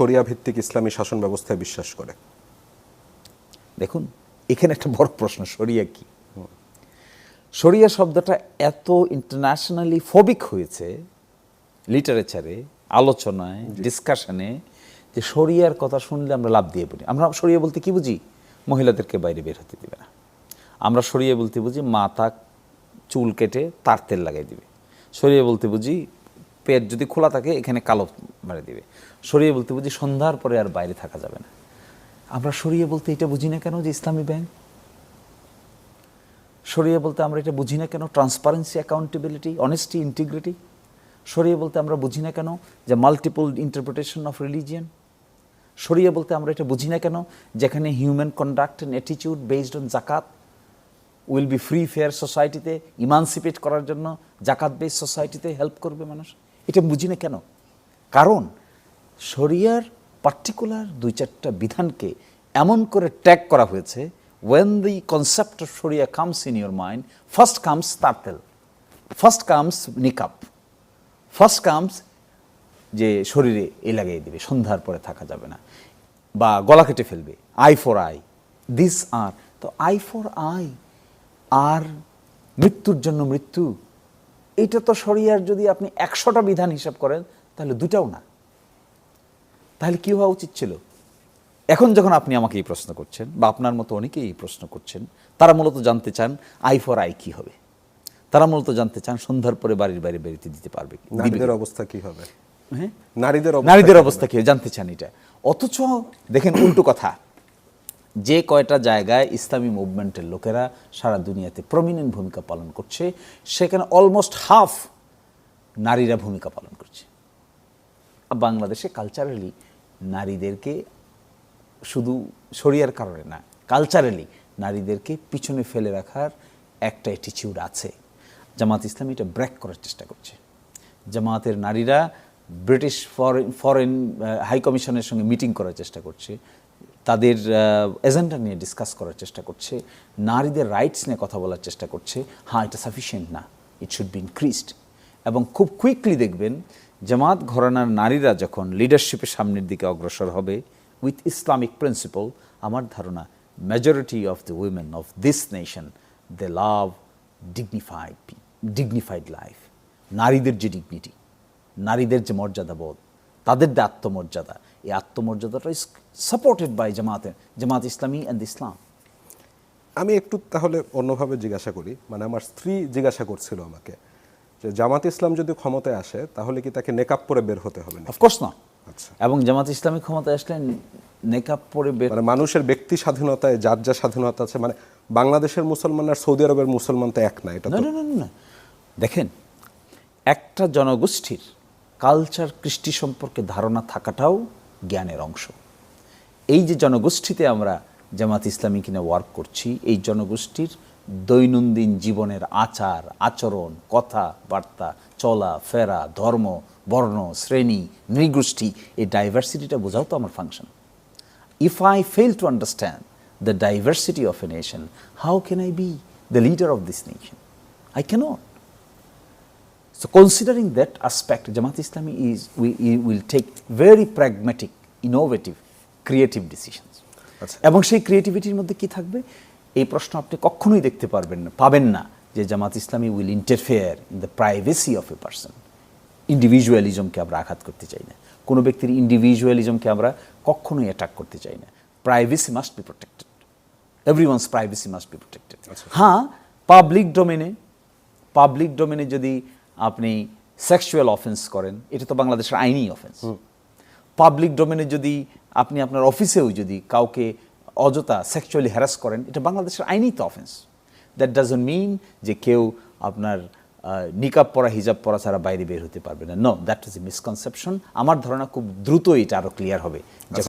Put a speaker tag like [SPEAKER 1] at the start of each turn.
[SPEAKER 1] শরিয়া ভিত্তিক ইসলামী শাসন ব্যবস্থায় বিশ্বাস করে।
[SPEAKER 2] দেখুন এখানে একটা বড় প্রশ্ন শরিয়া কি? শরিয়া শব্দটা এত ইন্টারন্যাশনালি ফবিক হয়েছে লিটারেচারে আলোচনায় ডিসকাশনে যে শরিয়ার কথা শুনলে আমরা লাভ দিয়ে পড়ি আমরা শরিয়া বলতে কি বুঝি? মহিলাদেরকে বাইরে বের হতে দিবে না। আমরা শরিয়া বলতে বুঝি মাথা চুল কেটে তার তেল লাগাই দিবে। শরিয়া বলতে বুঝি পেট যদি খোলা থাকে, এখানে কালো মারে দিবে। সরিয়ে বলতে বুঝি সন্ধ্যার পরে আর বাইরে থাকা যাবে না। আমরা সরিয়ে বলতে এটা বুঝি না কেন যে ইসলামী ব্যাংক? সরিয়ে বলতে আমরা এটা বুঝি না কেন ট্রান্সপারেন্সি অ্যাকাউন্টেবিলিটি অনেস্টি ইন্টিগ্রিটি সরিয়ে বলতে আমরা বুঝি না কেন যে মাল্টিপল ইন্টারপ্রিটেশন অফ রিলিজিয়ান সরিয়ে বলতে আমরা এটা বুঝি না কেন যেখানে human conduct and attitude based on জাকাত উইল বি ফ্রি ফেয়ার সোসাইটিতে ইমানসিপেট করার জন্য জাকাত বেস সোসাইটিতে হেল্প করবে মানুষ? এটা বুঝি না কেন? কারণ শরিয়ার পার্টিকুলার দুই চারটা বিধানকে এমন করে ট্যাগ করা হয়েছে ওয়েন দি কনসেপ্ট অফ শরিয়া comes in your mind first comes তারতেল first comes নিকাপ ফার্স্ট কামস যে শরীরে এ লাগিয়ে দিবে, সন্ধ্যার পরে থাকা যাবে না, বা গলা কেটে ফেলবে আই ফর আই দিস আর তো আই ফর আই আর মৃত্যুর জন্য মৃত্যু এটা তো শরিয়ার যদি আপনি একশোটা বিধান হিসাব করেন তাহলে দুটাও না। তাহলে কি হওয়া উচিত ছিল? এখন যখন আপনি আমাকে এই প্রশ্ন করছেন বা আপনার মতো অনেকেই এই প্রশ্ন করছেন তারা মূলত জানতে চান আই ফর আই কি হবে? তারা মূলত জানতে চান সন্ধ্যার পরে বাড়ির বাইরে বেরোতে দিতে পারবে?
[SPEAKER 1] নারীদের অবস্থা কি হবে?
[SPEAKER 2] হ্যাঁ?
[SPEAKER 1] নারীদের
[SPEAKER 2] নারীদের অবস্থা কি? জানতে চান এটা। অথচ দেখেন উল্টো কথা। যে কয়টা জায়গায় ইসলামী মুভমেন্টের লোকেরা সারা দুনিয়াতে প্রমিনেন্ট ভূমিকা পালন করছে, সেখানে অলমোস্ট হাফ নারীরা ভূমিকা পালন করছে। বাংলাদেশে কালচারালি নারীদেরকে শুধু শরিয়ার কারণে না কালচারালি নারীদেরকে পিছনে ফেলে রাখার একটা অ্যাটিচিউড আছে। জামাত ইসলাম এটা ব্রেক করার চেষ্টা করছে। জামাতের নারীরা ব্রিটিশ ফরেন ফরেন হাই কমিশনের সঙ্গে মিটিং করার চেষ্টা করছে। তাদের এজেন্ডা নিয়ে ডিসকাস করার চেষ্টা করছে, নারীদের রাইটস নিয়ে কথা বলার চেষ্টা করছে। হ্যাঁ এটা সাফিসিয়েন্ট না ইট শুড বি ইনক্রিজড এবং খুব কুইকলি দেখবেন, জামাত ঘরানার নারীরা যখন লিডারশিপের সামনের দিকে অগ্রসর হবে উইথ ইসলামিক প্রিন্সিপল আমার ধারণা majority of the women of this nation they love dignified dignified life নারীদের যে ডিগনিটি নারীদের যে মর্যাদাবোধ, তাদের যে আত্মমর্যাদা এই আত্মমর্যাদাটা ইজ সাপোর্টেড বাই জামাতে জামাত ইসলামী অ্যান্ড ইসলাম।
[SPEAKER 1] আমি একটু তাহলে অন্যভাবে জিজ্ঞাসা করি। মানে আমার স্ত্রী জিজ্ঞাসা করছিল আমাকে যে জামাত ইসলাম যদি ক্ষমতায় আসে তাহলে কি তাকে নেকাপ পরে বের হতে হবে না
[SPEAKER 2] অফকোর্স না
[SPEAKER 1] আচ্ছা।
[SPEAKER 2] এবং জামাত ইসলামী ক্ষমতায় আসলে নেকাব পরে বের
[SPEAKER 1] মানে মানুষের ব্যক্তি স্বাধীনতায় যার যা স্বাধীনতা আছে মানে বাংলাদেশের মুসলমান আর সৌদি আরবের মুসলমান তো এক না এটা
[SPEAKER 2] না না, না দেখেন একটা জনগোষ্ঠীর কালচার কৃষ্টি সম্পর্কে ধারণা থাকাটাও জ্ঞানের অংশ এই যে জনগোষ্ঠীতে আমরা জামাত ইসলামী কিনে ওয়ার্ক করছি, এই জনগোষ্ঠীর দৈনন্দিন জীবনের আচার, আচরণ, কথা, বার্তা, চলা, ফেরা, ধর্ম, বর্ণ, শ্রেণি, নৃগোষ্ঠী, এই ডাইভার্সিটিটা বোঝাও তো আমার function if I fail to understand the diversity of a nation how can I be the leader of this nation? I cannot. So, considering that aspect, Jamaat Islami is we, we will take very pragmatic, innovative, creative decisions.
[SPEAKER 1] আচ্ছা।
[SPEAKER 2] এবং সেই ক্রিয়েটিভিটির মধ্যে কি থাকবে? এই প্রশ্ন আপনি কখনোই দেখতে পারবেন না পাবেন না যে Jamaat Islami will interfere in the privacy of a person ইন্ডিভিজুয়ালিজমকে আমরা আঘাত করতে চাই না। কোনো ব্যক্তির ইন্ডিভিজুয়ালিজমকে আমরা কখনোই অ্যাটাক করতে চাই না। Privacy must be protected everyone's privacy must be protected হ্যাঁ পাবলিক ডোমেনে পাবলিক ডোমেনে যদি আপনি সেক্সুয়াল অফেন্স করেন এটা তো বাংলাদেশের আইনি অফেন্স পাবলিক ডোমেনে যদি আপনি আপনার অফিসেও যদি কাউকে অযথা সেক্সুয়ালি হ্যারাস করেন এটা বাংলাদেশের আইনি তো অফেন্স দ্যাট ডাজন্ট মিন যে কেউ আপনার নিকাব পরা হিজাব পরা ছাড়া বাইরে বের হতে পারবে না। No that is a misconception আমার ধারণা খুব দ্রুত এটা আরও ক্লিয়ার হবে। যে